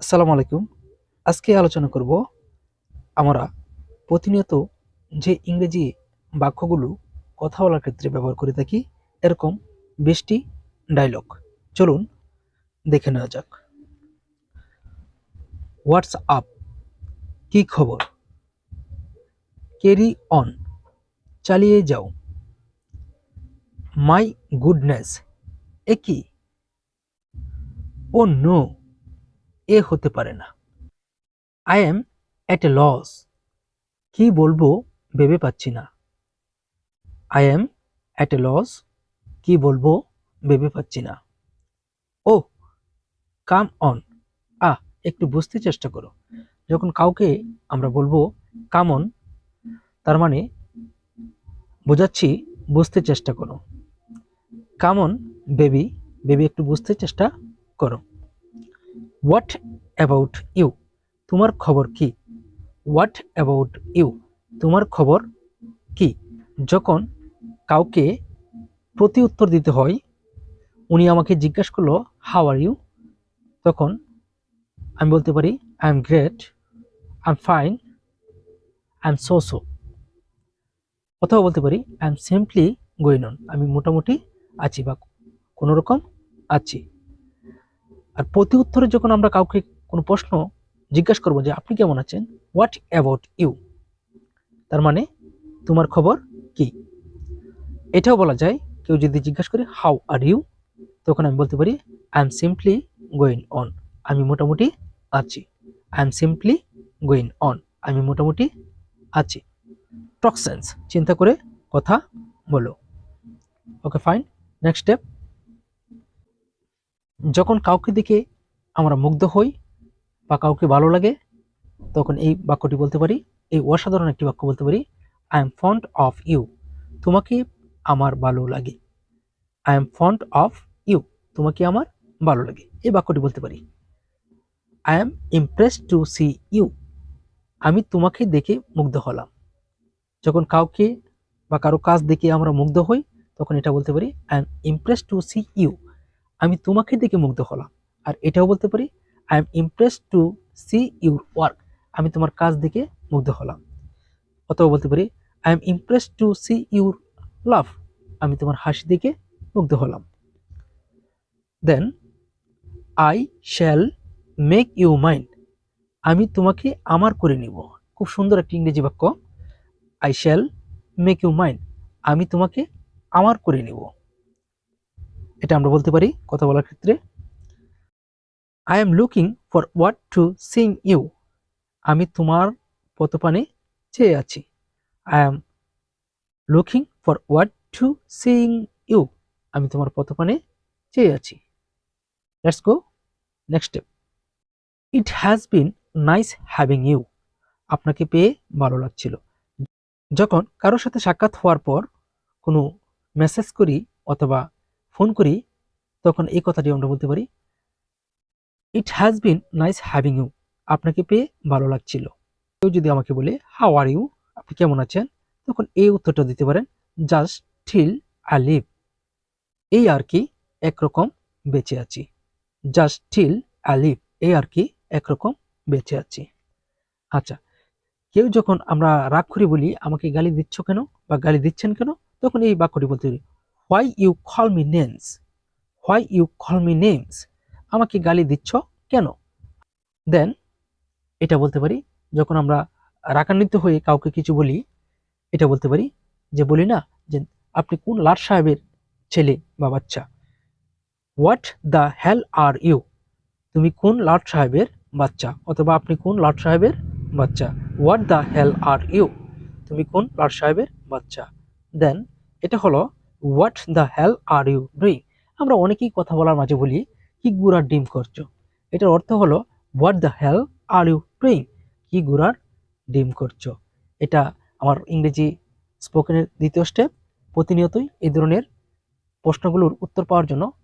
আসসালামু আলাইকুম। আজকে আলোচনা করব আমরা প্রতিনিয়ত যে ইংরেজি বাক্যগুলো কথা বলার ক্ষেত্রে ব্যবহার করে থাকি, এরকম বেশটি ডায়লগ চলুন দেখে নেওয়া যাক। হোয়াটস আপ কি খবর? ক্যারি অন চালিয়ে যাও। মাই গুডনেস এ কি? ও নো এ হতে পারে না। I am at a loss কি বলব ভেবে পাচ্ছি না। I am at a loss কি বলব ভেবে পাচ্ছি না। ও কাম অন আহ, একটু বুঝতে চেষ্টা করো। যখন কাউকে আমরা বলব কাম অন তার মানে বোঝাচ্ছি, বুঝতে চেষ্টা করো। কাম অন বেবি বেবি একটু বুঝতে চেষ্টা করো। হোয়াট অ্যাবাউট ইউ তোমার খবর কি? হোয়াট অ্যাবাউট ইউ তোমার খবর কি? যখন কাউকে প্রতি উত্তর দিতে হয়, উনি আমাকে জিজ্ঞাসা করল হাউ আর ইউ তখন আমি বলতে পারি I am great I am fine I am so so অথবা বলতে পারি I am simply going on আমি মোটামুটি আছি বা কোনো রকম আছি। আর প্রতি উত্তরে যখন আমরা কাউকে কোনো প্রশ্ন জিজ্ঞাসা করব যে, আপনি কেমন আছেন? হোয়াট অ্যাবাউট ইউ তার মানে তোমার খবর কি? এটাও বলা যায়, কেউ যদি জিজ্ঞাসা করে হাউ আর ইউ তখন আমি বলতে পারি I am simply going on আমি মোটামুটি আছি। I am simply going on আমি মোটামুটি আছি। টক সেন্স চিন্তা করে কথা বলো। ওকে ফাইন নেক্সট স্টেপ যখন কাউকে দেখে আমরা মুগ্ধ হই বা কাউকে ভালো লাগে, তখন এই বাক্যটি বলতে পারি, এই অসাধারণ একটি বাক্য বলতে পারি I am fond of you তোমাকে আমার ভালো লাগে। I am fond of you তোমাকে আমার ভালো লাগে। এই বাক্যটি বলতে পারি I am impress to see you আমি তোমাকে দেখে মুগ্ধ হলাম। যখন কাউকে বা কারও কাজ দেখে আমরা মুগ্ধ হই, তখন এটা বলতে পারি I am impress to see you আমি তোমাকে দেখে মুগ্ধ হলাম। আর এটাও বলতে পারি I am impress to see your work আমি তোমার কাজ দেখে মুগ্ধ হলাম। অথবা বলতে পারি I am impress to see your love আমি তোমার হাসি দেখে মুগ্ধ হলাম। Then I shall make you mind আমি তোমাকে আমার করে নিব। খুব সুন্দর একটি ইংরেজি বাক্য। I shall make you mind আমি তোমাকে আমার করে নিব। এটা আমরা বলতে পারি কথা বলার ক্ষেত্রে। I am looking for what to sing you আমি তোমার পতপানে চেয়ে আছি। I am looking for what to sing you আমি তোমার পতপানে চেয়ে আছি। Let's go next step it has been nice having you আপনাকে পেয়ে ভালো লাগছিল। যখন কারোর সাথে সাক্ষাৎ হওয়ার পর কোনো মেসেজ করি অথবা ফোন করি, তখন এই কথাটি আমরা বলতে পারি it has been nice having you আপনাকে পেয়ে ভালো লাগছিল। কেউ যদি আমাকে বলে হাউ আর ইউ আপনি কেমন আছেন? তখন এই উত্তরটা দিতে পারেন জাস্ট ঠিল আই লিভ এই আর কি একরকম বেঁচে আছি। জাস্ট ঠিল আই লিভ এই আর কি একরকম বেঁচে আছি। আচ্ছা কেউ যখন আমরা রাগ করে বলি, আমাকে গালি দিচ্ছ কেন বা গালি দিচ্ছেন কেন? তখন এই বাক্যটি বলতে পারি why you call me names why you call me names আমাকে গালি দিচ্ছ কেন? দেন এটা বলতে পারি, যখন আমরা রাগান্বিত হয়ে কাউকে কিছু বলি, এটা বলতে পারি যে বলি না যে আপনি কোন লাট সাহেবের ছেলে বা বাচ্চা। What the hell are you তুমি কোন লাট সাহেবের বাচ্চা অথবা আপনি কোন লাট সাহেবের বাচ্চা। What the hell are you তুমি কোন লাট সাহেবের বাচ্চা। দেন এটা হলো what the hell are you doing আমরা অনেকেই কথা বলার মাঝে বলি, কি গুড়ার ডিম করছ? এটার অর্থ হলো what the hell are you doing কি গুড়ার ডিম করছ? এটা আমার ইংরেজি স্পোকেনের দ্বিতীয় স্টেপ প্রতিনিয়তই এই ধরনের প্রশ্নগুলোর উত্তর পাওয়ার জন্য